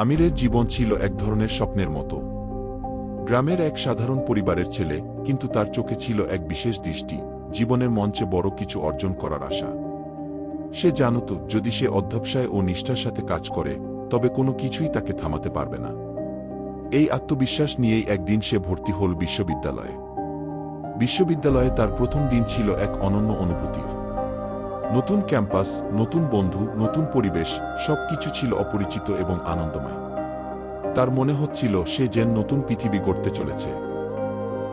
আমিরের জীবন ছিল এক ধরনের স্বপ্নের মতো। গ্রামের এক সাধারণ পরিবারের ছেলে, কিন্তু তার চোখে ছিল এক বিশেষ দৃষ্টি, জীবনের মঞ্চে বড় কিছু অর্জন করার আশা। সে জানত, যদি সে অধ্যবসায় ও নিষ্ঠার সাথে কাজ করে, তবে কোনো কিছুই তাকে থামাতে পারবে না। এই আত্মবিশ্বাস নিয়েই একদিন সে ভর্তি হল বিশ্ববিদ্যালয়ে। বিশ্ববিদ্যালয়ে তার প্রথম দিন ছিল এক অনন্য অনুভূতির নতুন ক্যাম্পাস, নতুন বন্ধু, নতুন পরিবেশ, সবকিছু ছিল অপরিচিত এবং আনন্দময়। তার মনে হচ্ছিল সে যেন নতুন পৃথিবী গড়তে চলেছে।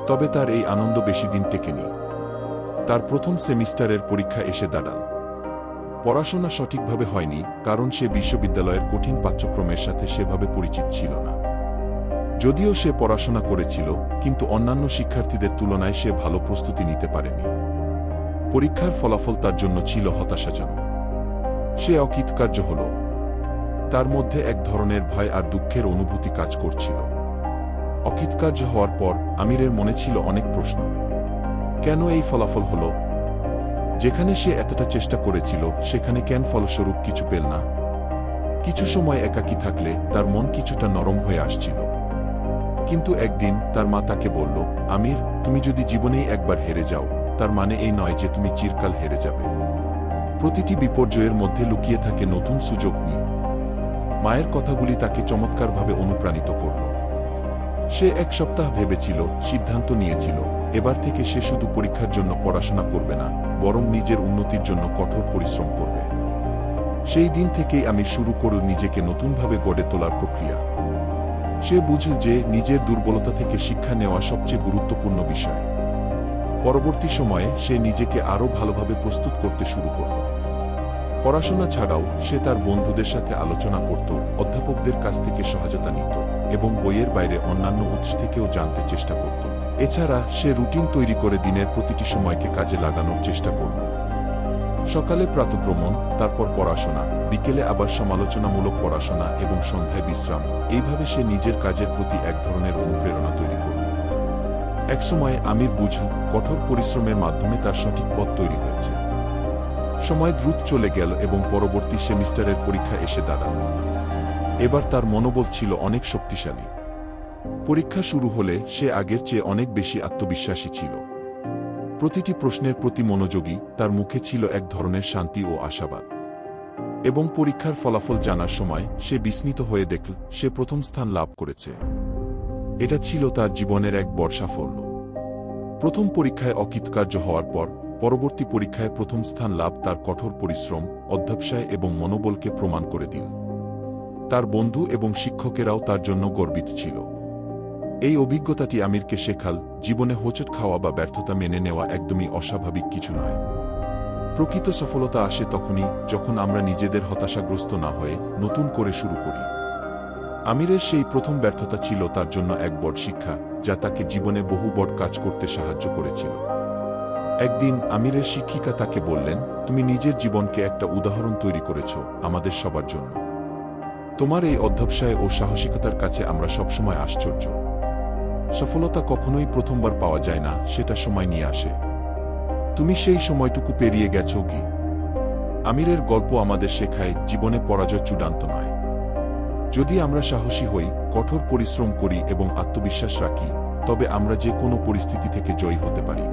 তবে তার এই আনন্দ বেশি দিন টেকেনি। তার প্রথম সেমিস্টারের পরীক্ষা এসে দাঁড়াল। পড়াশোনা সঠিকভাবে হয়নি, কারণ সে বিশ্ববিদ্যালয়ের কঠিন পাঠ্যক্রমের সাথে সেভাবে পরিচিত ছিল না। যদিও সে পড়াশোনা করেছিল, কিন্তু অন্যান্য শিক্ষার্থীদের তুলনায় সে ভালো প্রস্তুতি নিতে পারেনি। পরীক্ষার ফলাফল তার জন্য ছিল হতাশাজনক। সে অকৃতকার্য হল। তার মধ্যে এক ধরনের ভয় আর দুঃখের অনুভূতি কাজ করছিল। অকৃতকার্য হওয়ার পর আমিরের মনে ছিল অনেক প্রশ্ন। কেন এই ফলাফল হল? যেখানে সে এতটা চেষ্টা করেছিল, সেখানে কেন ফলস্বরূপ কিছু পেল না? কিছু সময় একাকী থাকলে তার মন কিছুটা নরম হয়ে আসছিল। কিন্তু একদিন তার মা তাকে বলল, আমির, তুমি যদি জীবনেই একবার হেরে যাও তার মানে এই নয় যে তুমি চিরকাল হেরে যাবে। প্রতিটি বিপর্যয়ের মধ্যে লুকিয়ে থাকে নতুন সুযোগ নিয়ে। মায়ের কথাগুলি তাকে চমৎকারভাবে অনুপ্রাণিত করল। সে এক সপ্তাহ ভেবেছিল, সিদ্ধান্ত নিয়েছিল, এবার থেকে সে শুধু পরীক্ষার জন্য পড়াশোনা করবে না, বরং নিজের উন্নতির জন্য কঠোর পরিশ্রম করবে। সেই দিন থেকেই আমি শুরু করল নিজেকে নতুনভাবে গড়ে তোলার প্রক্রিয়া। সে বুঝল যে নিজের দুর্বলতা থেকে শিক্ষা নেওয়া সবচেয়ে গুরুত্বপূর্ণ বিষয়। পরবর্তী সময়ে সে নিজেকে আরও ভালোভাবে প্রস্তুত করতে শুরু করল। পড়াশোনা ছাড়াও সে তার বন্ধুদের সাথে আলোচনা করত, অধ্যাপকদের কাছ থেকে সহায়তা নিত এবং বইয়ের বাইরে অন্যান্য উৎস থেকেও জানতে চেষ্টা করত। এছাড়া সে রুটিন তৈরি করে দিনের প্রতিটি সময়কে কাজে লাগানোর চেষ্টা করল। সকালে প্রাতভ্রমণ, তারপর পড়াশোনা, বিকেলে আবার সমালোচনামূলক পড়াশোনা এবং সন্ধ্যায় বিশ্রাম। এইভাবে সে নিজের কাজের প্রতি এক ধরনের অনুপ্রেরণা তৈরি করল একসময় আমির বুঝল কঠোর পরিশ্রমের মাধ্যমে তার সঠিক পথ তৈরি হয়েছে। সময় দ্রুত চলে গেল এবং পরবর্তী সেমিস্টারের পরীক্ষা এসে দাঁড়াল। এবার তার মনোবল ছিল অনেক শক্তিশালী। পরীক্ষা শুরু হলে সে আগের চেয়ে অনেক বেশি আত্মবিশ্বাসী ছিল। প্রতিটি প্রশ্নের প্রতি মনোযোগী তার মুখে ছিল এক ধরনের শান্তি ও আশাবাদ। এবং পরীক্ষার ফলাফল জানার সময় সে বিস্মিত হয়ে দেখল, সে প্রথম স্থান লাভ করেছে। এটা ছিল তার জীবনের এক বড় সাফল্য প্রথম পরীক্ষায় অকৃতকার্য হওয়ার পর, পরবর্তী পরীক্ষায় প্রথম স্থান লাভ তার কঠোর পরিশ্রম, অধ্যবসায় এবং মনোবলকে প্রমাণ করে দিল। তার বন্ধু এবং শিক্ষকেরাও তার জন্য গর্বিত ছিল। এই অভিজ্ঞতাটি আমিরকে শেখাল, জীবনে হোঁচট খাওয়া বা ব্যর্থতা মেনে নেওয়া একদমই অস্বাভাবিক কিছু নয়। প্রকৃত সফলতা আসে তখনই, যখন আমরা নিজেদের হতাশাগ্রস্ত না হয়ে নতুন করে শুরু করি। আমিরের সেই প্রথম ব্যর্থতা ছিল তার জন্য এক বড় শিক্ষা, যা তাকে জীবনে বহু বড় কাজ করতে সাহায্য করেছিল। একদিন আমিরের শিক্ষিকা তাকে বললেন, তুমি নিজের জীবনকে একটা উদাহরণ তৈরি করেছ, আমাদের সবার জন্য। তোমার এই অধ্যবসায় ও সাহসিকতার কাছে আমরা সবসময় আশ্চর্য। সফলতা কখনোই প্রথমবার পাওয়া যায় না, সেটা সময় নিয়ে আসে। তুমি সেই সময়টুকু পেরিয়ে গেছ কি? আমিরের গল্প আমাদের শেখায়, জীবনে পরাজয় চূড়ান্ত নয়। যদি আমরা সাহসী হই, কঠোর পরিশ্রম করি এবং আত্মবিশ্বাস রাখি, তবে আমরা যে কোনো পরিস্থিতি থেকে জয়ী হতে পারি।